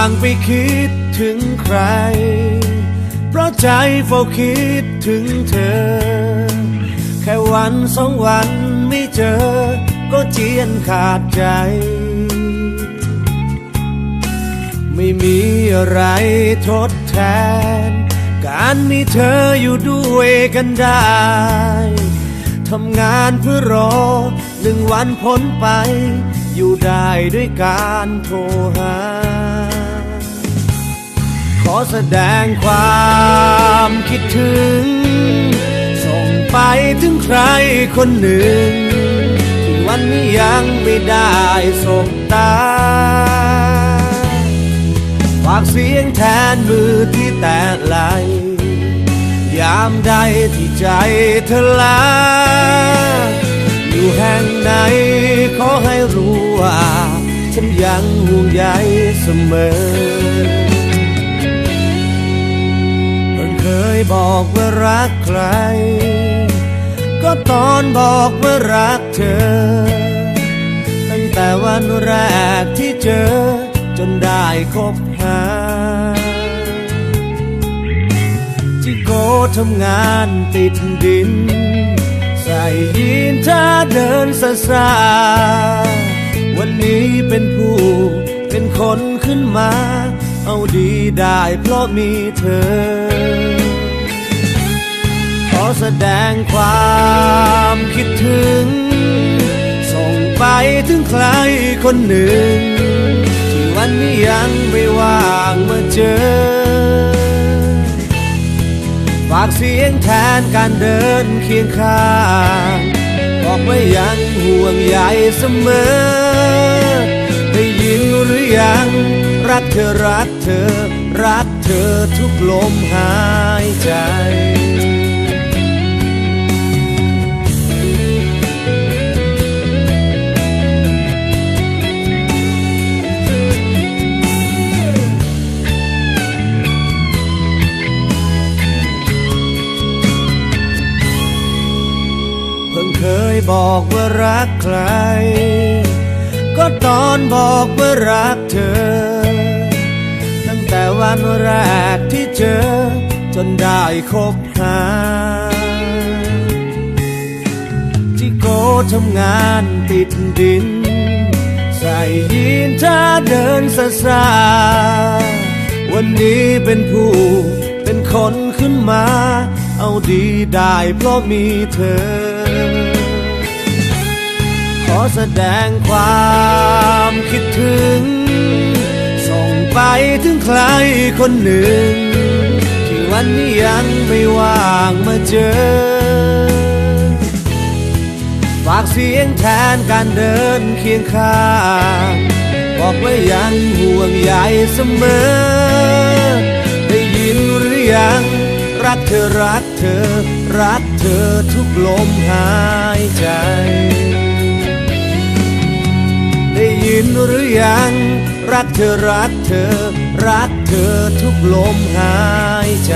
างไปคิดถึงใคร เพราะใจเฝ้าคิดถึงเธอ แค่วันสองวันไม่เจอ ก็เจียนขาดใจ ไม่มีอะไรทดแทน การมีเธออยู่ด้วยกันได้ทำงานเพื่อรอหนึ่งวันพ้นไป อยู่ได้ด้วยการโทรหา อแสดงความคิดถึง ส่งไปถึงใครคนหนึ่ง ที่วันนี้ยังไม่ได้สบตา ฝากเสียงแทนมือที่แตะไหล ยามใดที่ใจเธอลา อยู่แห่งไหนขอให้รู้ว่า ฉันยังห่วงใยเสมอ ยบอกว่ารักใคร ก็ตอนบอกว่ารักเธอ ตั้งแต่วันแรกที่เจอ จนได้คบหาจิโกทำงานติดดิน ใส่ยีนถ้าเดินซาซาวันนี้เป็นผู้เป็นคนขึ้นมา เอาดีได้เพราะมีเธอ อแสดงความคิดถึง ส่งไปถึงใครคนหนึ่ง ที่วันนี้ยังไม่ว่างมาเจอ ฝากเสียงแทนการเดินเคียงข้างบอกว่ายังห่วงใยเสมอ ได้ยินหรือยัง รักเธอรักเธอ รักเธอทุกลมหายใจ บอกว่ารักใคร ก็ตอนบอกว่ารักเธอ ตั้งแต่วันแรกที่เจอ จนได้คบหาที่โกทำงานติดดิน ใส่ยีนถ้าเดินซาซาวันนี้เป็นผู้เป็นคนขึ้นมา เอาดีได้เพราะมีเธอ ขอแสดงความคิดถึง ส่งไปถึงใครคนหนึ่ง ที่วันนี้ยังไม่ว่างมาเจอ ฝากเสียงแทนการเดินเคียงข้างบอกว่ายังห่วงใยเสมอ ได้ยินหรือยังรักเธอรักเธอ รักเธอทุกลมหายใจ ยินหรือยัง รักเธอรักเธอ รักเธอทุกลมหายใจ